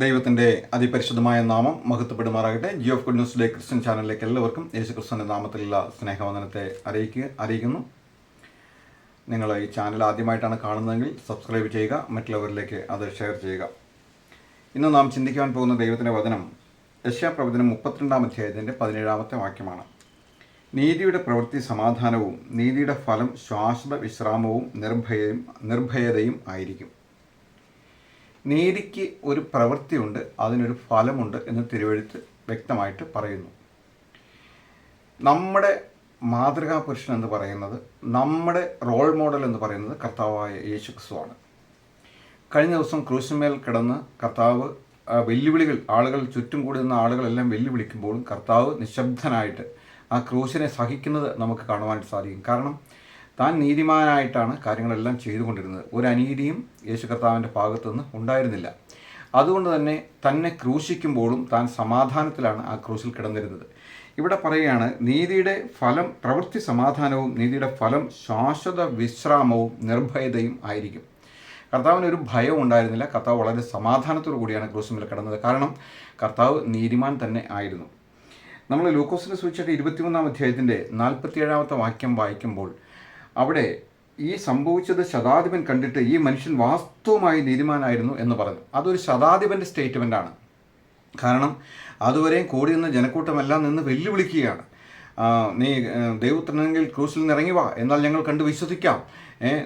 ദൈവത്തിന്റെ അതിപരിശുദ്ധമായ നാമം മഹത്വപ്പെടുമാറാകട്ടെ. Jio of good news day Christian ചാനലിലേക്ക് എല്ലാവർക്കും യേശു ക്രിസ്തുവിന്റെ നാമത്തിലുള്ള സ്നേഹവന്ദനത്തെ അറിയിക്കുക അറിയിക്കുന്നു. നിങ്ങൾ ഈ ചാനൽ ആദ്യമായിട്ടാണ് കാണുന്നതെങ്കിൽ സബ്സ്ക്രൈബ് ചെയ്യുക മറ്റുള്ളവരിലേക്ക് അത് ഷെയർ ചെയ്യുക. ഇന്ന് നാം ചിന്തിക്കുവാൻ പോകുന്ന ദൈവത്തിന്റെ വചനം യശ്യാപ്രവചനം മുപ്പത്തിരണ്ടാം അധ്യായത്തിന്റെ പതിനേഴാമത്തെ വാക്യമാണ്. നീതിയുടെ പ്രവൃത്തി സമാധാനവും നീതിയുടെ ഫലം ശാശ്വത വിശ്രാമവും നിർഭയയും നിർഭയതയും ആയിരിക്കും. നീതിക്ക് ഒരു പ്രവൃത്തിയുണ്ട് അതിനൊരു ഫലമുണ്ട് എന്ന് തിരുവഴുത്ത് വ്യക്തമായിട്ട് പറയുന്നു. നമ്മുടെ മാതൃകാ പുരുഷൻ എന്ന് പറയുന്നത് നമ്മുടെ റോൾ മോഡൽ എന്ന് പറയുന്നത് കർത്താവായ യേശു ക്രിസ്തുവാണ് കഴിഞ്ഞ ദിവസം ക്രൂശിന്മേൽ കിടന്ന് കർത്താവ് വെല്ലുവിളികൾ ആളുകൾ ചുറ്റും കൂടി നിന്ന ആളുകളെല്ലാം വെല്ലുവിളിക്കുമ്പോഴും കർത്താവ് നിശബ്ദനായിട്ട് ആ ക്രൂശിനെ സഹിക്കുന്നത് നമുക്ക് കാണുവാൻ സാധിക്കും. കാരണം താൻ നീതിമാനായിട്ടാണ് കാര്യങ്ങളെല്ലാം ചെയ്തുകൊണ്ടിരുന്നത്. ഒരു അനീതിയും യേശു കർത്താവിന്റെ ഭാഗത്തുനിന്ന് ഉണ്ടായിരുന്നില്ല. അതുകൊണ്ട് തന്നെ തന്നെ ക്രൂശിക്കുമ്പോഴും താൻ സമാധാനത്തിലാണ് ആ ക്രൂശിൽ കിടന്നിരുന്നത്. ഇവിടെ പറയുകയാണ് നീതിയുടെ ഫലം പ്രവൃത്തി സമാധാനവും നീതിയുടെ ഫലം ശാശ്വത വിശ്രാമവും നിർഭയതയും ആയിരിക്കും. കർത്താവിന് ഒരു ഭയം ഉണ്ടായിരുന്നില്ല. കർത്താവ് വളരെ സമാധാനത്തോടു കൂടിയാണ് ക്രൂസിമിൽ കിടന്നത്. കാരണം കർത്താവ് നീതിമാൻ തന്നെ ആയിരുന്നു. നമ്മൾ ലൂക്കോസിനെ സൂചിച്ചിട്ട് ഇരുപത്തിമൂന്നാം അധ്യായത്തിന്റെ നാൽപ്പത്തിയേഴാമത്തെ വാക്യം വായിക്കുമ്പോൾ അവിടെ ഈ സംഭവിച്ചത് ശതാധിപൻ കണ്ടിട്ട് ഈ മനുഷ്യൻ വാസ്തവമായി നീതിമാനായിരുന്നു എന്ന് പറഞ്ഞു. അതൊരു ശതാധിപന്റെ സ്റ്റേറ്റ്മെന്റാണ് കാരണം അതുവരെയും കൂടി നിന്ന് ജനക്കൂട്ടമെല്ലാം നിന്ന് വെല്ലുവിളിക്കുകയാണ്. നീ ദൈവത്തിനെങ്കിൽ ക്രൂസിൽ നിന്ന് ഇറങ്ങി വാ. എന്നാൽ ഞങ്ങൾ കണ്ട് വിശ്വസിക്കാം.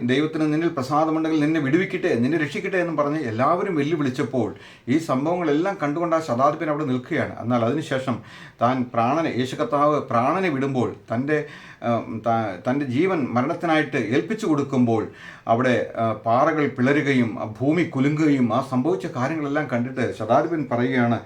ദൈവത്തിന് നിന്നിൽ പ്രസാദമുണ്ടെങ്കിൽ നിന്നെ വിടുവിക്കട്ടെ നിന്നെ രക്ഷിക്കട്ടെ എന്ന് പറഞ്ഞ് എല്ലാവരും വെല്ലുവിളിച്ചപ്പോൾ ഈ സംഭവങ്ങളെല്ലാം കണ്ടുകൊണ്ട് ആ ശതാധിപൻ അവിടെ നിൽക്കുകയാണ്. എന്നാൽ അതിനുശേഷം താൻ പ്രാണനെ യേശു കർത്താവ് പ്രാണനെ വിടുമ്പോൾ തന്റെ തന്റെ ജീവൻ മരണത്തിനായിട്ട് ഏൽപ്പിച്ചു കൊടുക്കുമ്പോൾ അവിടെ പാറകൾ പിളരുകയും ഭൂമി കുലുങ്ങുകയും ആ സംഭവിച്ച കാര്യങ്ങളെല്ലാം കണ്ടിട്ട് ശതാധിപൻ പറയുകയാണ്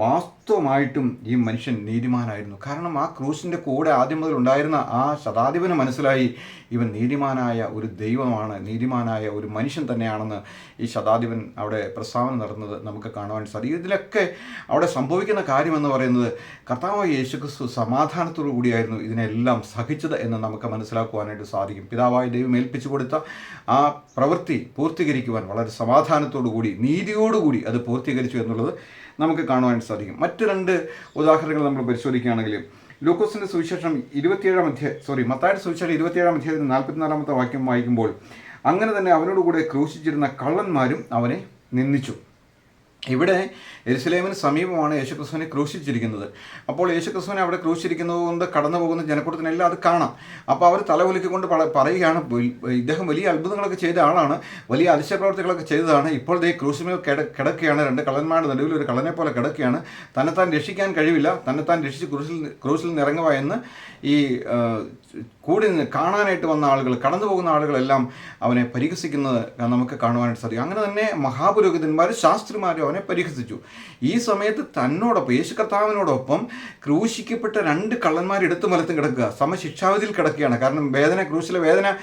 വാസ്തവമായിട്ടും ഈ മനുഷ്യൻ നീതിമാനായിരുന്നു. കാരണം ആ ക്രൂശിന്റെ കൂടെ ആദ്യം മുതൽ ഉണ്ടായിരുന്ന ആ ശതാധിപന് മനസ്സിലായി ഇവൻ നീതിമാനായ ഒരു ദൈവമാണ് നീതിമാനായ ഒരു മനുഷ്യൻ തന്നെയാണെന്ന് ഈ ശതാധിപൻ അവിടെ പ്രസ്താവന നടന്നത് നമുക്ക് കാണുവാൻ സാധിക്കും. ഇതിലൊക്കെ അവിടെ സംഭവിക്കുന്ന കാര്യമെന്ന് പറയുന്നത് കർത്താവ് യേശുക്രിസ്തു സമാധാനത്തോടു കൂടിയായിരുന്നു ഇതിനെല്ലാം സഹിച്ചത് എന്ന് നമുക്ക് മനസ്സിലാക്കുവാനായിട്ട് സാധിക്കും. പിതാവായ ദൈവം ഏൽപ്പിച്ചു കൊടുത്ത ആ പ്രവൃത്തി പൂർത്തീകരിക്കുവാൻ വളരെ സമാധാനത്തോടു കൂടി നീതിയോടുകൂടി അത് പൂർത്തീകരിച്ചു എന്നുള്ളത് നമുക്ക് കാണുവാൻ സാധിക്കും. മറ്റു രണ്ട് ഉദാഹരണങ്ങൾ നമ്മൾ പരിശോധിക്കുകയാണെങ്കിൽ ലൂക്കോസിന്റെ സുവിശേഷം ഇരുപത്തിയേഴാം അധ്യായം സോറി മത്തായുടെ സുവിശേഷം ഇരുപത്തിയേഴാം അധ്യയത്തിന് നാൽപ്പത്തിനാലാമത്തെ വാക്യം വായിക്കുമ്പോൾ അങ്ങനെ തന്നെ അവനോടുകൂടെ ക്രൂശിച്ചിരുന്ന കള്ളന്മാരും അവനെ നിന്ദിച്ചു. ഇവിടെ എരുസലേമിന് സമീപമാണ് യേശുക്രിസ്തുവിനെ ക്രൂശിച്ചിരിക്കുന്നത്. അപ്പോൾ യേശുക്രിസ്തുവിനെ അവിടെ ക്രൂശിച്ചിരിക്കുന്നത് കൊണ്ട് കടന്നു പോകുന്ന ജനക്കൂട്ടത്തിനെല്ലാം അത് കാണാം. അപ്പോൾ അവർ പറ- പറയുകയാണ് ഇദ്ദേഹം വലിയ അത്ഭുതങ്ങളൊക്കെ ചെയ്ത ആളാണ് വലിയ അതിശയപ്രവർത്തികളൊക്കെ ചെയ്തതാണ്. ഇപ്പോൾ ദേ ക്രൂശിമേൽ കിട കിടക്കുകയാണ്. രണ്ട് കള്ളന്മാരുടെ നടുവിൽ ഒരു കള്ളനെ പോലെ കിടക്കുകയാണ്. തന്നെത്താൻ രക്ഷിക്കാൻ കഴിവില്ല. തന്നെത്താൻ രക്ഷിച്ച് ക്രൂശിൽ ക്രൂശിൽ നിന്ന് ഇറങ്ങുക എന്ന് ഈ കൂടി നിന്ന് കാണാനായിട്ട് വന്ന ആളുകൾ കടന്നു പോകുന്ന ആളുകളെല്ലാം അവനെ പരിഹസിക്കുന്നത് നമുക്ക് കാണുവാനായിട്ട് സാധിക്കും. അങ്ങനെ തന്നെ മഹാപുരോഹിതന്മാരും ശാസ്ത്രിമാരും അവനെ പരിഹസിച്ചു. ഈ സമയത്ത് തന്നോടൊപ്പം യേശു കർത്താവിനോടൊപ്പം ക്രൂശിക്കപ്പെട്ട രണ്ട് കള്ളന്മാർ എടുത്തു മലത്തും കിടക്കുക സമശിക്ഷാവിധിയിൽ കിടക്കുകയാണ്. കാരണം വേദന ക്രൂശിലെ വേദന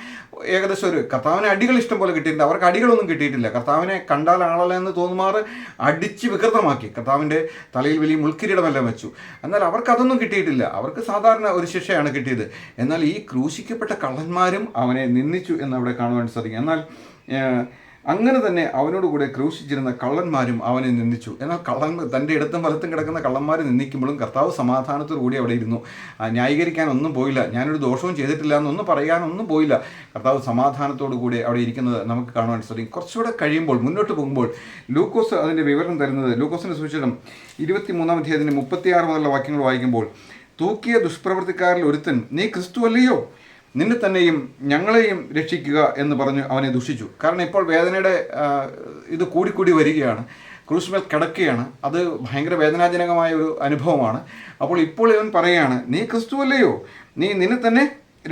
ഏകദേശം ഒരു കർത്താവിനെ അടികൾ ഇഷ്ടം പോലെ കിട്ടിയിട്ടുണ്ട്. അവർക്ക് അടികളൊന്നും കിട്ടിയിട്ടില്ല. കർത്താവിനെ കണ്ടാൽ ആളല്ല എന്ന് തോന്നുമാറ് അടിച്ച് വികൃതമാക്കി. കർത്താവിന്റെ തലയിൽ വലിയ മുൾക്കിരീടമെല്ലാം വെച്ചു. എന്നാൽ അവർക്ക് അതൊന്നും കിട്ടിയിട്ടില്ല. അവർക്ക് സാധാരണ ഒരു ശിക്ഷയാണ് കിട്ടിയത്. എന്നാൽ ഈ ക്രൂശിക്കപ്പെട്ട കള്ളന്മാരും അവനെ നിന്ദിച്ചു എന്നവിടെ കാണുവാൻ സാധിക്കും. എന്നാൽ അങ്ങനെ തന്നെ അവനോട് കൂടെ ക്രൂശിച്ചിരുന്ന കള്ളന്മാരും അവനെ നിന്ദിച്ചു. എന്നാൽ കള്ളൻ തന്റെ ഇടത്തും വലത്തും കിടക്കുന്ന കള്ളന്മാർ നിന്ദിക്കുമ്പോഴും കർത്താവ് സമാധാനത്തോടു കൂടി അവിടെ ഇരുന്നു. ന്യായീകരിക്കാനൊന്നും പോയില്ല. ഞാനൊരു ദോഷവും ചെയ്തിട്ടില്ല എന്നൊന്നും പറയാനൊന്നും പോയില്ല. കർത്താവ് സമാധാനത്തോടു കൂടി അവിടെ ഇരിക്കുന്നത് നമുക്ക് കാണുവാൻ സാധിക്കും. കുറച്ചുകൂടെ കഴിയുമ്പോൾ മുന്നോട്ട് പോകുമ്പോൾ ലൂക്കോസ് അതിന്റെ വിവരം തരുന്നത് ലൂക്കോസിന്റെ സൂചനം ഇരുപത്തി മൂന്നാം അധ്യായത്തിന്റെ മുപ്പത്തിയാറ് മുതലുള്ള വാക്യങ്ങൾ വായിക്കുമ്പോൾ തൂക്കിയ ദുഷ്പ്രവൃത്തിക്കാരിൽ ഒരുത്തൻ നീ ക്രിസ്തു അല്ലയോ നിന്നെ തന്നെയും ഞങ്ങളെയും രക്ഷിക്കുക എന്ന് പറഞ്ഞ് അവനെ ദുഷിച്ചു. കാരണം ഇപ്പോൾ വേദനയുടെ ഇത് കൂടിക്കൂടി വരികയാണ്. ക്രൂസ്മേൽ കിടക്കുകയാണ്. അത് ഭയങ്കര വേദനാജനകമായ ഒരു അനുഭവമാണ്. അപ്പോൾ ഇപ്പോൾ ഇവൻ പറയുകയാണ് നീ ക്രിസ്തു അല്ലയോ നീ നിന്നെ തന്നെ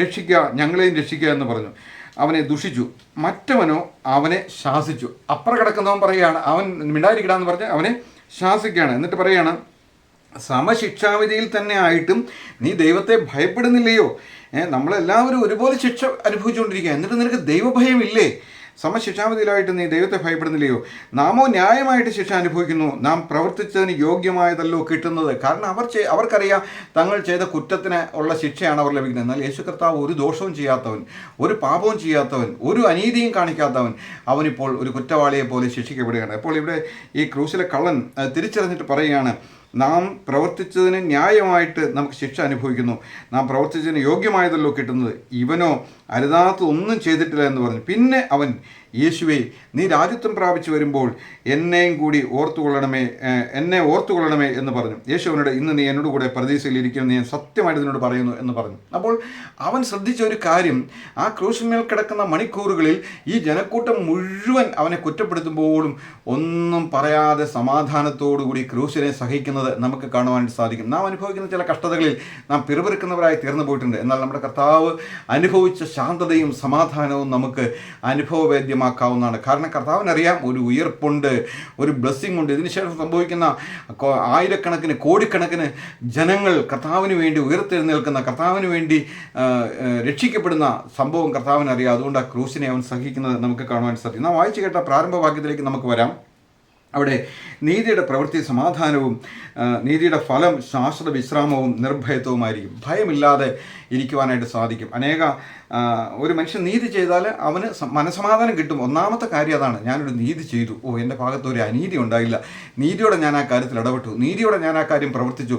രക്ഷിക്കുക ഞങ്ങളെയും രക്ഷിക്കുക എന്ന് പറഞ്ഞു. അവനെ ദുഷിച്ചു. മറ്റവനോ അവനെ ശാസിച്ചു. അപ്പുറം കിടക്കുന്നവൻ പറയുകയാണ് അവൻ മിണ്ടായിരിക്കണമെന്ന് പറഞ്ഞ് അവനെ ശാസിക്കുകയാണ്. എന്നിട്ട് പറയുകയാണ് സമശിക്ഷാവിധിയിൽ തന്നെ ആയിട്ടും നീ ദൈവത്തെ ഭയപ്പെടുന്നില്ലയോ? നമ്മളെല്ലാവരും ഒരുപോലെ ശിക്ഷ അനുഭവിച്ചുകൊണ്ടിരിക്കുക. എന്നിട്ട് നിനക്ക് ദൈവഭയമില്ലേ? സമശിക്ഷാവിധിയിലായിട്ട് നീ ദൈവത്തെ ഭയപ്പെടുന്നില്ലയോ? നാമോ ന്യായമായിട്ട് ശിക്ഷ അനുഭവിക്കുന്നു. നാം പ്രവർത്തിച്ചതിന് യോഗ്യമായതല്ലോ കിട്ടുന്നത്. കാരണം അവർ ചെയ്- അവർക്കറിയാം തങ്ങൾ ചെയ്ത കുറ്റത്തിന് ഉള്ള ശിക്ഷയാണ് അവർ ലഭിക്കുന്നത്. എന്നാൽ യേശു കർത്താവ് ഒരു ദോഷവും ചെയ്യാത്തവൻ ഒരു പാപവും ചെയ്യാത്തവൻ ഒരു അനീതിയും കാണിക്കാത്തവൻ അവനിപ്പോൾ ഒരു കുറ്റവാളിയെ പോലെ ശിക്ഷിക്കപ്പെടുകയാണ്. അപ്പോൾ ഇവിടെ ഈ ക്രൂശിലെ കള്ളൻ തിരിച്ചറിഞ്ഞിട്ട് പറയുകയാണ് നാം പ്രവർത്തിച്ചതിന് ന്യായമായിട്ട് നമുക്ക് ശിക്ഷ അനുഭവിക്കുന്നു. നാം പ്രവർത്തിച്ചതിന് യോഗ്യമായതല്ലോ കിട്ടുന്നത്. ഇവനോ അരുതാത്ത ഒന്നും ചെയ്തിട്ടില്ല എന്ന് പറഞ്ഞു. പിന്നെ അവൻ യേശുവെ നീ രാജ്യത്വം പ്രാപിച്ചു വരുമ്പോൾ എന്നെയും കൂടി ഓർത്തുകൊള്ളണമേ എന്നെ ഓർത്തുകൊള്ളണമേ എന്ന് പറഞ്ഞു. യേശു അവനോട് ഇന്ന് നീ എന്നോട് കൂടെ ഇരിക്കുന്നു നീ സത്യമായിട്ട് നിന്നോട് പറയുന്നു എന്ന് പറഞ്ഞു. അപ്പോൾ അവൻ ശ്രദ്ധിച്ച ഒരു കാര്യം ആ ക്രൂശിന്മേൽ കിടക്കുന്ന മണിക്കൂറുകളിൽ ഈ ജനക്കൂട്ടം മുഴുവൻ അവനെ കുറ്റപ്പെടുത്തുമ്പോഴും ഒന്നും പറയാതെ സമാധാനത്തോടുകൂടി ക്രൂശിനെ സഹിക്കുന്നത് നമുക്ക് കാണുവാനായിട്ട് സാധിക്കും. നാം അനുഭവിക്കുന്ന ചില കഷ്ടതകളിൽ നാം പിറുപിറുക്കുന്നവരായി തീർന്നു പോയിട്ടുണ്ട്. എന്നാൽ നമ്മുടെ കർത്താവ് അനുഭവിച്ച ശാന്തതയും സമാധാനവും നമുക്ക് അനുഭവവേദ്യമാക്കാവുന്നതാണ് കാരണം കർത്താവിനറിയാം ഒരു ഉയർപ്പുണ്ട് ഒരു ബ്ലെസ്സിങ് ഉണ്ട്. ഇതിനുശേഷം സംഭവിക്കുന്ന ആയിരക്കണക്കിന് കോടിക്കണക്കിന് ജനങ്ങൾ കർത്താവിന് വേണ്ടി ഉയർത്തെഴുന്നേൽക്കുന്ന കർത്താവിന് വേണ്ടി രക്ഷിക്കപ്പെടുന്ന സംഭവം കർത്താവിനറിയാം. അതുകൊണ്ട് ആ ക്രൂസിനെ അവൻ സഹിക്കുന്നത് നമുക്ക് കാണുവാൻ സാധിക്കും. നാം വായിച്ചു കേട്ട പ്രാരംഭ വാക്യത്തിലേക്ക് നമുക്ക് വരാം. അവിടെ നീതിയുടെ പ്രവൃത്തി സമാധാനവും നീതിയുടെ ഫലം ശാശ്വത വിശ്രാമവും നിർഭയത്വവുമായിരിക്കും. ഭയമില്ലാതെ ഇരിക്കുവാനായിട്ട് സാധിക്കും. അനേക ഒരു മനുഷ്യൻ നീതി ചെയ്താൽ അവന് മനസമാധാനം കിട്ടും. ഒന്നാമത്തെ കാര്യം അതാണ് ഞാനൊരു നീതി ചെയ്തു. ഓ എന്റെ ഭാഗത്ത് ഒരു അനീതി ഉണ്ടായില്ല. നീതിയോടെ ഞാൻ ആ കാര്യത്തിൽ ഇടപെട്ടു. നീതിയോടെ ഞാൻ ആ കാര്യം പ്രവർത്തിച്ചു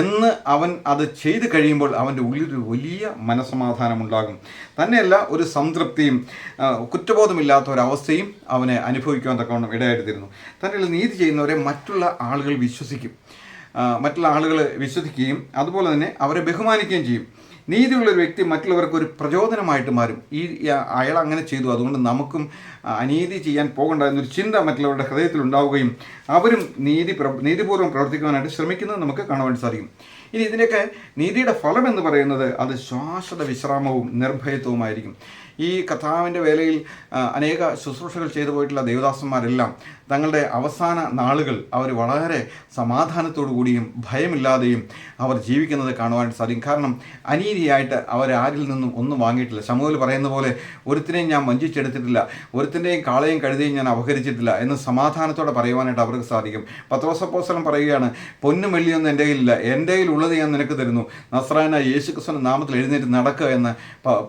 എന്ന് അവൻ അത് ചെയ്ത് കഴിയുമ്പോൾ അവന്റെ ഉള്ളിലൊരു വലിയ മനസമാധാനം ഉണ്ടാകും. തന്നെയല്ല ഒരു സംതൃപ്തിയും കുറ്റബോധമില്ലാത്ത ഒരവസ്ഥയും അവനെ അനുഭവിക്കുവാൻ തക്കവണ്ണം ഇടയായിട്ട് തരുന്നു. തന്നെയല്ല നീതി ചെയ്യുന്നവരെ മറ്റുള്ള ആളുകൾ വിശ്വസിക്കും. മറ്റുള്ള ആളുകൾ വിശ്വസിക്കുകയും അതുപോലെ തന്നെ അവരെ ബഹുമാനിക്കുകയും ചെയ്യും. നീതിയുള്ള ഒരു വ്യക്തി മറ്റുള്ളവർക്ക് ഒരു പ്രചോദനമായിട്ട് മാറും. ഈ അയാൾ അങ്ങനെ ചെയ്തു. അതുകൊണ്ട് നമുക്കും അനീതി ചെയ്യാൻ പോകണ്ട എന്നൊരു ചിന്ത മറ്റുള്ളവരുടെ ഹൃദയത്തിൽ ഉണ്ടാവുകയും അവരും നീതി നീതിപൂർവം പ്രവർത്തിക്കുവാനായിട്ട് ശ്രമിക്കുന്നത് നമുക്ക് കാണുവാൻ സാധിക്കും. ഇനി ഇതിന്റെയൊക്കെ നീതിയുടെ ഫലം എന്ന് പറയുന്നത് അത് ശാശ്വത വിശ്രാമവും നിർഭയത്വവുമായിരിക്കും. ഈ കഥാവിന്റെ വേലയിൽ അനേക ശുശ്രൂഷകൾ ചെയ്തു പോയിട്ടുള്ള ദേവദാസന്മാരെല്ലാം തങ്ങളുടെ അവസാന നാളുകൾ അവർ വളരെ സമാധാനത്തോടു കൂടിയും ഭയമില്ലാതെയും അവർ ജീവിക്കുന്നത് കാണുവാനായിട്ട് സാധിക്കും. കാരണം അനീതിയായിട്ട് അവർ ആരിൽ നിന്നും ഒന്നും വാങ്ങിയിട്ടില്ല. ശമുവിൽ പറയുന്ന പോലെ ഒരുത്തിനെയും ഞാൻ വഞ്ചിച്ചെടുത്തിട്ടില്ല. ഒരുത്തിന്റെയും കാളയും കഴുതയും ഞാൻ അപഹരിച്ചിട്ടില്ല എന്ന് സമാധാനത്തോടെ പറയുവാനായിട്ട് അവർക്ക് സാധിക്കും. പത്രോസപ്പോസലം പറയുകയാണ് പൊന്നും വെള്ളിയൊന്നും എന്റെ കയ്യിലില്ല. എന്റെ കയ്യിലുള്ളത് ഞാൻ നിനക്ക് തരുന്നു. നസ്രാന യേശുക്രിസ്വന്റെ നാമത്തിൽ എഴുന്നേറ്റ് നടക്കുക എന്ന്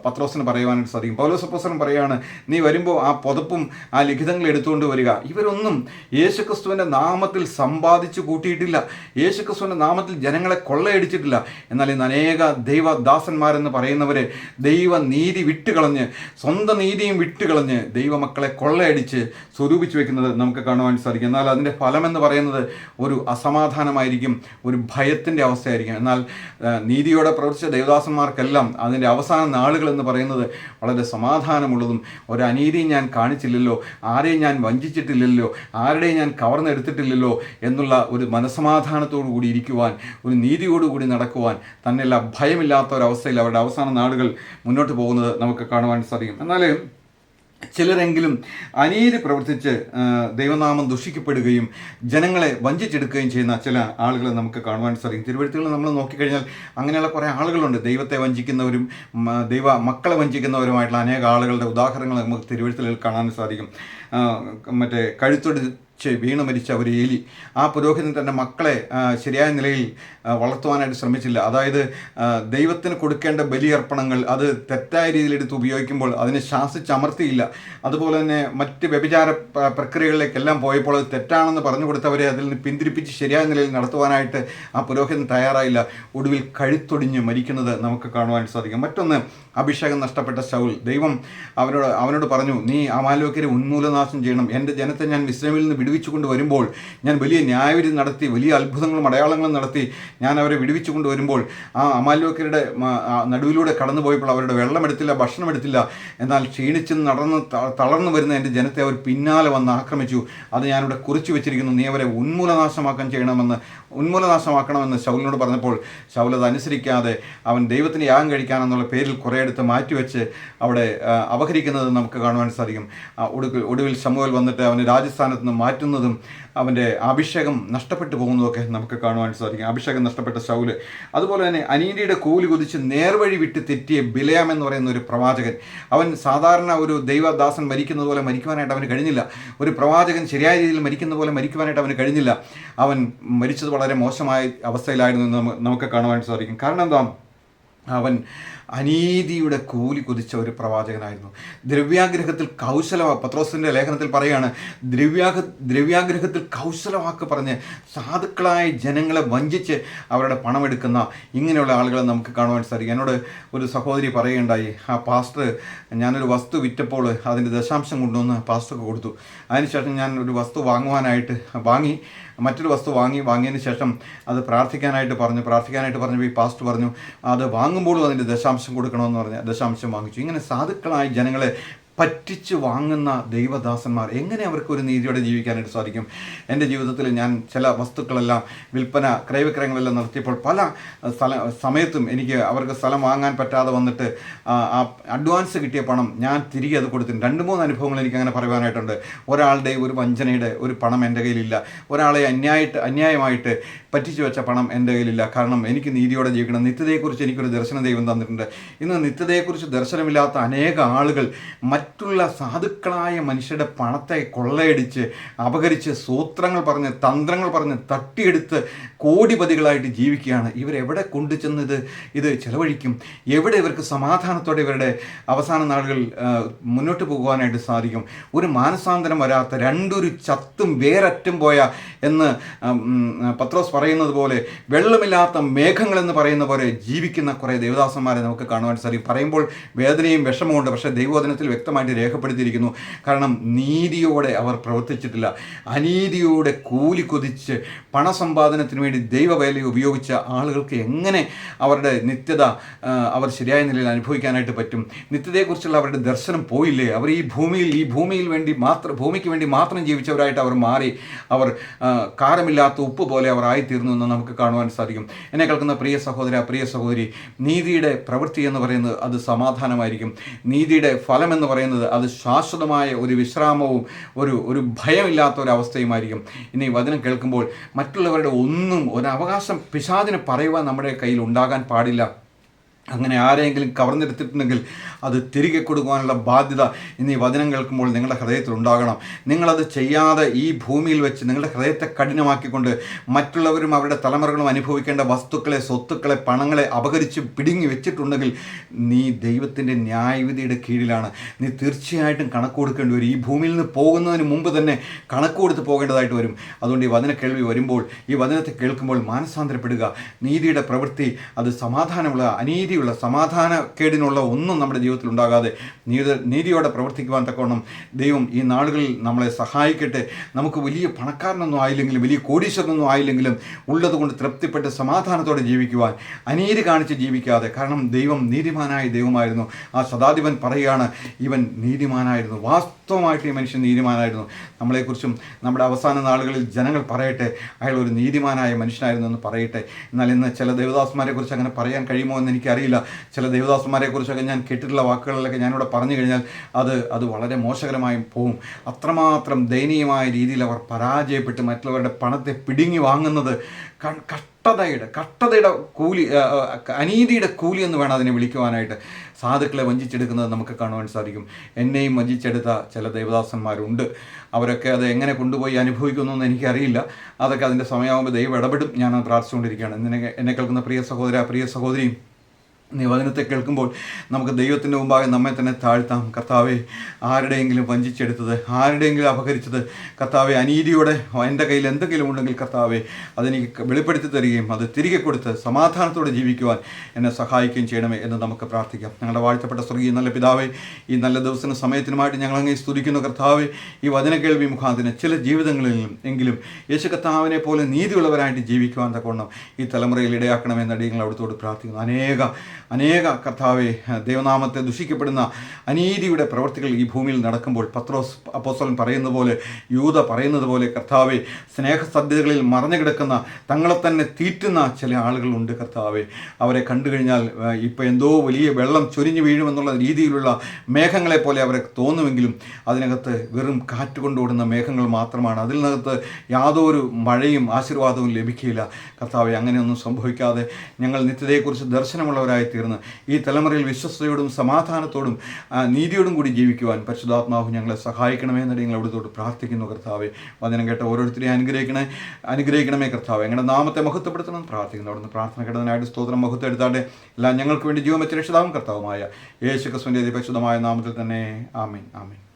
പത്രോസിന് പറയുവാനായിട്ട് സാധിക്കും. പൗലോസപ്പോസലം പറയുകയാണ് നീ വരുമ്പോൾ ആ പുതപ്പും ആ ലിഖിതങ്ങൾ എടുത്തുകൊണ്ട് വരിക. ഇവരൊന്നും യേശു ക്രിസ്തുവിന്റെ നാമത്തിൽ സമ്പാദിച്ചു കൂട്ടിയിട്ടില്ല. യേശുക്രിസ്തുവിന്റെ നാമത്തിൽ ജനങ്ങളെ കൊള്ളയടിച്ചിട്ടില്ല. എന്നാൽ ഇന്ന് അനേക ദൈവദാസന്മാരെന്ന് പറയുന്നവരെ ദൈവ നീതി വിട്ടുകളഞ്ഞ് സ്വന്തം നീതിയും വിട്ടുകളഞ്ഞ് ദൈവമക്കളെ കൊള്ളയടിച്ച് സ്വരൂപിച്ചു വെക്കുന്നത് നമുക്ക് കാണുവാൻ സാധിക്കും. എന്നാൽ അതിന്റെ ഫലമെന്ന് പറയുന്നത് ഒരു അസമാധാനമായിരിക്കും ഒരു ഭയത്തിന്റെ അവസ്ഥയായിരിക്കും. എന്നാൽ നീതിയോടെ പ്രവർത്തിച്ച ദൈവദാസന്മാർക്കെല്ലാം അതിന്റെ അവസാന നാളുകൾ എന്ന് പറയുന്നത് വളരെ സമാധാനമുള്ളതും ഒരു ഞാൻ കാണിച്ചില്ലല്ലോ ആരെയും ഞാൻ വഞ്ചിച്ചിട്ടില്ലല്ലോ ആരുടെയും ഞാൻ കവർന്നെടുത്തിട്ടില്ലല്ലോ എന്നുള്ള ഒരു മനസമാധാനത്തോടു കൂടി ഇരിക്കുവാൻ ഒരു നീതിയോടുകൂടി നടക്കുവാൻ തന്നെയല്ല ഭയമില്ലാത്ത ഒരവസ്ഥയിൽ അവരുടെ അവസാന നാടുകൾ മുന്നോട്ട് പോകുന്നത് നമുക്ക് കാണുവാൻ സാധിക്കും. എന്നാൽ ചിലരെങ്കിലും അനീതി പ്രവർത്തിച്ച് ദൈവനാമം ദുഷിക്കപ്പെടുകയും ജനങ്ങളെ വഞ്ചിച്ചെടുക്കുകയും ചെയ്യുന്ന ചില ആളുകളെ നമുക്ക് കാണുവാൻ സാധിക്കും. തിരുവഴുത്തുകൾ നമ്മൾ നോക്കിക്കഴിഞ്ഞാൽ അങ്ങനെയുള്ള കുറേ ആളുകളുണ്ട്. ദൈവത്തെ വഞ്ചിക്കുന്നവരും ദൈവ മക്കളെ വഞ്ചിക്കുന്നവരുമായിട്ടുള്ള അനേക ആളുകളുടെ ഉദാഹരണങ്ങൾ നമുക്ക് തിരുവഴുത്തുകളിൽ കാണാൻ സാധിക്കും. മറ്റേ കഴുത്തൊടി വീണ് മരിച്ച ഒരു ഏലി ആ പുരോഹിതൻ തന്റെ മക്കളെ ശരിയായ നിലയിൽ വളർത്തുവാനായിട്ട് ശ്രമിച്ചില്ല. അതായത് ദൈവത്തിന് കൊടുക്കേണ്ട ബലിയർപ്പണങ്ങൾ അത് തെറ്റായ രീതിയിൽ എടുത്ത് ഉപയോഗിക്കുമ്പോൾ അതിനെ ശാസിച്ചമർത്തിയില്ല അതുപോലെ തന്നെ മറ്റ് വ്യഭിചാര പ്രക്രിയകളിലേക്കെല്ലാം പോയപ്പോൾ അത് തെറ്റാണെന്ന് പറഞ്ഞു കൊടുത്തവരെ അതിൽ നിന്ന് പിന്തിരിപ്പിച്ച് ശരിയായ നിലയിൽ നടത്തുവാനായിട്ട് ആ പുരോഹിതൻ തയ്യാറായില്ല. ഒടുവിൽ കഴുത്തൊടിഞ്ഞ് മരിക്കുന്നത് നമുക്ക് കാണുവാൻ സാധിക്കും. മറ്റൊന്ന് അഭിഷേകം നഷ്ടപ്പെട്ട ശൗൽ. ദൈവം അവനോട് അവനോട് പറഞ്ഞു നീ ആ അമാലോക്കരെ ഉന്മൂലനാശം ചെയ്യണം. എന്റെ ജനത്തെ ഞാൻ വിശ്രമിൽ നിന്ന് വിടുവിച്ചു കൊണ്ട് വരുമ്പോൾ ഞാൻ വലിയ ന്യായവിധി നടത്തി വലിയ അത്ഭുതങ്ങളും അടയാളങ്ങളും നടത്തി ഞാൻ അവരെ വിടുവിച്ചു കൊണ്ട് വരുമ്പോൾ ആ അമാലോക്കരുടെ നടുവിലൂടെ കടന്നു പോയപ്പോൾ അവരുടെ വെള്ളം എടുത്തില്ല ഭക്ഷണം എടുത്തില്ല എന്നാൽ ക്ഷീണിച്ച് നടന്ന് തളർന്നു വരുന്ന എന്റെ ജനത്തെ അവർ പിന്നാലെ വന്ന് ആക്രമിച്ചു. അത് ഞാനിവിടെ കുറിച്ചു വെച്ചിരിക്കുന്നു. നീ അവരെ ഉന്മൂലനാശമാക്കാൻ ചെയ്യണമെന്ന് ഉന്മൂലനാശമാക്കണമെന്ന് ശൗലിനോട് പറഞ്ഞപ്പോൾ ശൗലത് അനുസരിക്കാതെ അവൻ ദൈവത്തിന് യാഗം കഴിക്കാനെന്നുള്ള പേരിൽ കുറേ എടുത്ത് മാറ്റിവെച്ച് അവിടെ അപഹരിക്കുന്നത് നമുക്ക് കാണുവാൻ സാധിക്കും. ഒടുവിൽ ഒടുവിൽ ശമുവൽ വന്നിട്ട് അവന് രാജസ്ഥാനത്ത് നിന്ന് മാറ്റുന്നതും അവന്റെ അഭിഷേകം നഷ്ടപ്പെട്ടു പോകുന്നതൊക്കെ നമുക്ക് കാണുവാൻ സാധിക്കും. അഭിഷേകം നഷ്ടപ്പെട്ട ശൗൽ അതുപോലെ തന്നെ അനീതിയുടെ കൂലി കുതിച്ച് നേർവഴി വിട്ട് തെറ്റിയ ബിലയാം എന്ന് പറയുന്ന ഒരു പ്രവാചകൻ. അവൻ സാധാരണ ഒരു ദൈവദാസൻ മരിക്കുന്നത് പോലെ മരിക്കുവാനായിട്ട് അവന് കഴിഞ്ഞില്ല. ഒരു പ്രവാചകൻ ശരിയായ രീതിയിൽ മരിക്കുന്ന പോലെ മരിക്കുവാനായിട്ട് അവന് കഴിഞ്ഞില്ല. അവൻ മരിച്ചത് വളരെ മോശമായ അവസ്ഥയിലായിരുന്നു എന്ന് നമുക്ക് കാണുവാൻ സാധിക്കും. കാരണം എന്താ? അവൻ അനീതിയുടെ കൂലി കുതിച്ച ഒരു പ്രവാചകനായിരുന്നു. ദ്രവ്യാഗ്രഹത്തിൽ കൗശല പത്രോസിന്റെ ലേഖനത്തിൽ പറയുകയാണ് ദ്രവ്യാഗ ദ്രവ്യാഗ്രഹത്തിൽ കൗശലവാക്ക് പറഞ്ഞ് സാധുക്കളായ ജനങ്ങളെ വഞ്ചിച്ച് അവരുടെ പണമെടുക്കുന്ന ഇങ്ങനെയുള്ള ആളുകളെ നമുക്ക് കാണുവാൻ സാധിക്കും. എന്നോട് ഒരു സഹോദരി പറയുകയുണ്ടായി ആ പാസ്റ്റർ ഞാനൊരു വസ്തു വിറ്റപ്പോൾ അതിന്റെ ദശാംശം കൊണ്ടുവന്ന് പാസ്റ്റർക്ക് കൊടുത്തു. അതിനുശേഷം ഞാൻ ഒരു വസ്തു വാങ്ങുവാനായിട്ട് വാങ്ങി മറ്റൊരു വസ്തു വാങ്ങി വാങ്ങിയതിന് ശേഷം അത് പ്രാർത്ഥിക്കാനായിട്ട് പറഞ്ഞു പ്രാർത്ഥിക്കാനായിട്ട് പറഞ്ഞപ്പോൾ ഈ പാസ്റ്റ് പറഞ്ഞു അത് വാങ്ങുമ്പോഴും അതിന്റെ ദശാംശം കൊടുക്കണമെന്ന് പറഞ്ഞു ദശാംശം വാങ്ങിച്ചു. ഇങ്ങനെ സാധുക്കളായ ജനങ്ങളെ പറ്റിച്ച് വാങ്ങുന്ന ദൈവദാസന്മാർ എങ്ങനെ അവർക്ക് ഒരു നീതിയോടെ ജീവിക്കാനായിട്ട് സാധിക്കും? എന്റെ ജീവിതത്തിൽ ഞാൻ ചില വസ്തുക്കളെല്ലാം വിൽപ്പന ക്രയവിക്രയങ്ങളെല്ലാം നടത്തിയപ്പോൾ പല സ്ഥല സമയത്തും എനിക്ക് അവർക്ക് സ്ഥലം വാങ്ങാൻ പറ്റാതെ വന്നിട്ട് ആ അഡ്വാൻസ് കിട്ടിയ പണം ഞാൻ തിരികെ അത് കൊടുത്തിട്ടുണ്ട്. രണ്ട് മൂന്ന് അനുഭവങ്ങൾ എനിക്ക് അങ്ങനെ പറയുവാനായിട്ടുണ്ട്. ഒരാളുടെ ഒരു വഞ്ചനയുടെ ഒരു പണം എന്റെ കയ്യിലില്ല. ഒരാളെ അന്യായിട്ട് അന്യായമായിട്ട് പറ്റിച്ചു വെച്ച പണം എന്റെ കയ്യിലില്ല. കാരണം എനിക്ക് നീതിയോടെ ജീവിക്കണം. നിത്യതയെക്കുറിച്ച് എനിക്കൊരു ദർശന ദൈവം തന്നിട്ടുണ്ട്. ഇന്ന് നിത്യതയെക്കുറിച്ച് ദർശനമില്ലാത്ത അനേക ആളുകൾ മറ്റുള്ള സാധുക്കളായ മനുഷ്യരുടെ പണത്തെ കൊള്ളയടിച്ച് അപകരിച്ച് സൂത്രങ്ങൾ പറഞ്ഞ് തന്ത്രങ്ങൾ പറഞ്ഞ് തട്ടിയെടുത്ത് കോടിപതികളായിട്ട് ജീവിക്കുകയാണ്. ഇവരെവിടെ കൊണ്ടുചെന്ന് ഇത് ഇത് ചെലവഴിക്കും. എവിടെ ഇവർക്ക് സമാധാനത്തോടെ ഇവരുടെ അവസാന നാളുകൾ മുന്നോട്ട് പോകുവാനായിട്ട് സാധിക്കും? ഒരു മാനസാന്തരം വരാത്ത രണ്ടൊരു ചത്തും വേരറ്റും പോയ എന്ന് പത്രോസ് പറയുന്നത് പോലെ വെള്ളമില്ലാത്ത മേഘങ്ങൾ എന്ന് പറയുന്ന പോലെ ജീവിക്കുന്ന കുറേ ദേവദാസന്മാരെ നമുക്ക് കാണുവാൻ സാധിക്കും. പറയുമ്പോൾ വേദനയും വിഷമമുണ്ട് പക്ഷേ ദൈവവചനത്തിൽ വ്യക്തമായിട്ട് രേഖപ്പെടുത്തിയിരിക്കുന്നു. കാരണം നീതിയോടെ അവർ പ്രവർത്തിച്ചിട്ടില്ല. അനീതിയോടെ കൂലി കൊതിച്ച് പണസമ്പാദനത്തിന് വേണ്ടി ദൈവവേല ഉപയോഗിച്ച ആളുകൾക്ക് എങ്ങനെ അവരുടെ നിത്യത അവർ ശരിയായ നിലയിൽ അനുഭവിക്കാനായിട്ട് പറ്റും? നിത്യതയെക്കുറിച്ചുള്ള അവരുടെ ദർശനം പോയില്ലേ? അവർ ഈ ഭൂമിയിൽ ഈ ഭൂമിയിൽ വേണ്ടി മാത്രം ഭൂമിക്ക് വേണ്ടി മാത്രം ജീവിച്ചവരായിട്ട് അവർ മാറി. അവർ കാരമില്ലാത്ത ഉപ്പ് പോലെ അവർ ആയിത്തീർന്നു എന്ന് നമുക്ക് കാണുവാൻ സാധിക്കും. എന്നെ കേൾക്കുന്ന പ്രിയ സഹോദര പ്രിയ സഹോദരി നീതിയുടെ പ്രവൃത്തി എന്ന് പറയുന്നത് അത് സമാധാനമായിരിക്കും. നീതിയുടെ ഫലം എന്ന് പറയുന്നത് അത് ശാശ്വതമായ ഒരു വിശ്രാമവും ഒരു ഒരു ഭയമില്ലാത്ത ഒരു ഇനി വചനം കേൾക്കുമ്പോൾ മറ്റുള്ളവരുടെ ഒന്നും ഒരവകാശം പിശാചിന് പറയുവാൻ നമ്മുടെ കയ്യിൽ ഉണ്ടാകാൻ പാടില്ല. അങ്ങനെ ആരെങ്കിലും കവർന്നെടുത്തിട്ടുണ്ടെങ്കിൽ അത് തിരികെ കൊടുക്കുവാനുള്ള ബാധ്യത ഇന്ന് ഈ വചനം കേൾക്കുമ്പോൾ നിങ്ങളുടെ ഹൃദയത്തിൽ ഉണ്ടാകണം. നിങ്ങളത് ചെയ്യാതെ ഈ ഭൂമിയിൽ വെച്ച് നിങ്ങളുടെ ഹൃദയത്തെ കഠിനമാക്കിക്കൊണ്ട് മറ്റുള്ളവരും അവരുടെ തലമുറകളും അനുഭവിക്കേണ്ട വസ്തുക്കളെ സ്വത്തുക്കളെ പണങ്ങളെ അപകരിച്ച് പിടുങ്ങി വെച്ചിട്ടുണ്ടെങ്കിൽ നീ ദൈവത്തിന്റെ ന്യായവിധിയുടെ കീഴിലാണ്. നീ തീർച്ചയായിട്ടും കണക്ക് കൊടുക്കേണ്ടി വരും. ഈ ഭൂമിയിൽ നിന്ന് പോകുന്നതിന് മുമ്പ് തന്നെ കണക്ക് കൊടുത്ത് പോകേണ്ടതായിട്ട് വരും. അതുകൊണ്ട് ഈ വചന കേൾവി വരുമ്പോൾ ഈ വചനത്തെ കേൾക്കുമ്പോൾ മാനസാന്തരപ്പെടുക. നീതിയുടെ പ്രവൃത്തി അത് സമാധാനമുള്ള അനീതിയുള്ള സമാധാനക്കേടിനുള്ള ഒന്നും നമ്മുടെ ജീവിതത്തിൽ ഉണ്ടാകാതെ നീതി നീതിയോടെ പ്രവർത്തിക്കുവാൻ തക്കവണ്ണം ദൈവം ഈ നാളുകളിൽ നമ്മളെ സഹായിക്കട്ടെ. നമുക്ക് വലിയ പണക്കാരനൊന്നും ആയില്ലെങ്കിലും വലിയ കോടീശ്വരനൊന്നും ആയില്ലെങ്കിലും ഉള്ളതുകൊണ്ട് തൃപ്തിപ്പെട്ട് സമാധാനത്തോടെ ജീവിക്കുവാൻ അനീതി കാണിച്ച് ജീവിക്കാതെ. കാരണം ദൈവം നീതിമാനായ ദൈവമായിരുന്നു. ആ ശതാധിപൻ പറയുകയാണ് ഇവൻ നീതിമാനായിരുന്നു. വാസ്തവമായിട്ട് ഈ മനുഷ്യൻ നീതിമാനായിരുന്നു. നമ്മളെക്കുറിച്ചും നമ്മുടെ അവസാന നാളുകളിൽ ജനങ്ങൾ പറയട്ടെ അയാൾ ഒരു നീതിമാനായ മനുഷ്യനായിരുന്നു എന്ന് പറയട്ടെ. എന്നാൽ ഇന്ന് ചില ദേവദാസന്മാരെ കുറിച്ച് അങ്ങനെ പറയാൻ കഴിയുമോ എന്ന് എനിക്കറിയില്ല. ചില ദേവദാസന്മാരെ കുറിച്ചൊക്കെ ഞാൻ കേട്ടിട്ടുള്ള വാക്കുകളിലൊക്കെ ഞാനിവിടെ പറഞ്ഞു കഴിഞ്ഞാൽ അത് അത് വളരെ മോശകരമായും പോവും. അത്രമാത്രം ദയനീയമായ രീതിയിൽ അവർ പരാജയപ്പെട്ട് മറ്റുള്ളവരുടെ പണത്തെ പിടുങ്ങി വാങ്ങുന്നത് ക- കഷ്ടതയുടെ കഷ്ടതയുടെ കൂലി അനീതിയുടെ കൂലി എന്ന് വേണം അതിനെ വിളിക്കുവാനായിട്ട്. സാധുക്കളെ വഞ്ചിച്ചെടുക്കുന്നത് നമുക്ക് കാണുവാൻ സാധിക്കും. എന്നെയും വഞ്ചിച്ചെടുത്ത ചില ദേവദാസന്മാരുണ്ട്. അവരൊക്കെ അത് എങ്ങനെ കൊണ്ടുപോയി അനുഭവിക്കുന്നു എന്ന് എനിക്കറിയില്ല. അതൊക്കെ അതിന്റെ സമയമാകുമ്പോൾ ദൈവം ഇടപെടും. ഞാൻ പ്രാർത്ഥിച്ചുകൊണ്ടിരിക്കുകയാണ്. എന്നെ എന്നെ കേൾക്കുന്ന പ്രിയ സഹോദര പ്രിയ സഹോദരിയും നീ കേൾക്കുമ്പോൾ നമുക്ക് ദൈവത്തിന്റെ മുമ്പാകെ നമ്മെ തന്നെ താഴ്ത്താം. കർത്താവെ ആരുടെയെങ്കിലും വഞ്ചിച്ചെടുത്തത് ആരുടെയെങ്കിലും അപഹരിച്ചത് കർത്താവെ അനീതിയോടെ എന്റെ കയ്യിൽ എന്തെങ്കിലും ഉണ്ടെങ്കിൽ കർത്താവെ അതെനിക്ക് വെളിപ്പെടുത്തി തരികയും അത് തിരികെ കൊടുത്ത് സമാധാനത്തോടെ ജീവിക്കുവാൻ എന്നെ സഹായിക്കുകയും ചെയ്യണമേ എന്ന് നമുക്ക് പ്രാർത്ഥിക്കാം. ഞങ്ങളുടെ വാഴ്ത്തപ്പെട്ട സ്വർഗീയ നല്ല പിതാവെ ഈ നല്ല ദിവസത്തിന് സമയത്തിനുമായിട്ട് ഞങ്ങൾ സ്തുതിക്കുന്ന. കർത്താവെ ഈ വചന കേൾവി മുഖാന്തിന് ചില ജീവിതങ്ങളിലും എങ്കിലും യേശു കർത്താവിനെ പോലെ നീതിയുള്ളവരായിട്ട് ജീവിക്കുവാൻ തക്കവണ്ണം ഈ തലമുറയിൽ ഇടയാക്കണമെന്നടി ഞങ്ങൾ അവിടുത്തോട് പ്രാർത്ഥിക്കുന്നു. അനേക അനേക കർത്താവെ ദൈവനാമത്തെ ദുഷിക്കപ്പെടുന്ന അനീതിയുടെ പ്രവർത്തികൾ ഈ ഭൂമിയിൽ നടക്കുമ്പോൾ പത്രോസ് അപ്പോസ്വലൻ പറയുന്നത് പോലെ യൂത പറയുന്നത് പോലെ കർത്താവെ സ്നേഹസദ്യതകളിൽ മറഞ്ഞു കിടക്കുന്ന തങ്ങളെ തന്നെ തീറ്റുന്ന ചില ആളുകളുണ്ട് കർത്താവെ. അവരെ കണ്ടു കഴിഞ്ഞാൽ ഇപ്പോൾ എന്തോ വലിയ വെള്ളം ചൊരിഞ്ഞു വീഴുമെന്നുള്ള രീതിയിലുള്ള മേഘങ്ങളെ പോലെ അവരെ തോന്നുമെങ്കിലും അതിനകത്ത് വെറും കാറ്റ് കൊണ്ടോടുന്ന മേഘങ്ങൾ മാത്രമാണ്. അതിനകത്ത് യാതൊരു മഴയും ആശീർവാദവും ലഭിക്കില്ല കർത്താവെ അങ്ങനെയൊന്നും സംഭവിക്കാതെ ഞങ്ങൾ നിത്യതയെക്കുറിച്ച് ദർശനമുള്ളവരായി തീർന്ന്. ഈ തലമുറയിൽ വിശ്വസ്തയോടും സമാധാനത്തോടും നീതിയോടും കൂടി ജീവിക്കുവാൻ പരിശുദ്ധാത്മാവ് ഞങ്ങളെ സഹായിക്കണമേ എന്ന് ഞങ്ങൾ അവിടുത്തോട് പ്രാർത്ഥിക്കുന്നു കർത്താവെ. വചനം കേട്ട ഓരോരുത്തരെയും അനുഗ്രഹിക്കണേ അനുഗ്രഹിക്കണമേ കർത്താവ്. ഞങ്ങളുടെ നാമത്തെ മഹത്വപ്പെടുത്തണം പ്രാർത്ഥിക്കുന്നു. അവിടുന്ന് പ്രാർത്ഥന കിടന്നതിനായിട്ട് സ്തോത്രം മഹത്വം എടുത്താട്ടെ. എല്ലാം ഞങ്ങൾക്ക് വേണ്ടി ജീവൻ വെച്ച രക്ഷിതാവും കർത്താവുമായ യേശുക്രിസ്വന്റെ പരിശുദ്ധമായ നാമത്തിൽ തന്നെ. ആമീൻ ആമീൻ.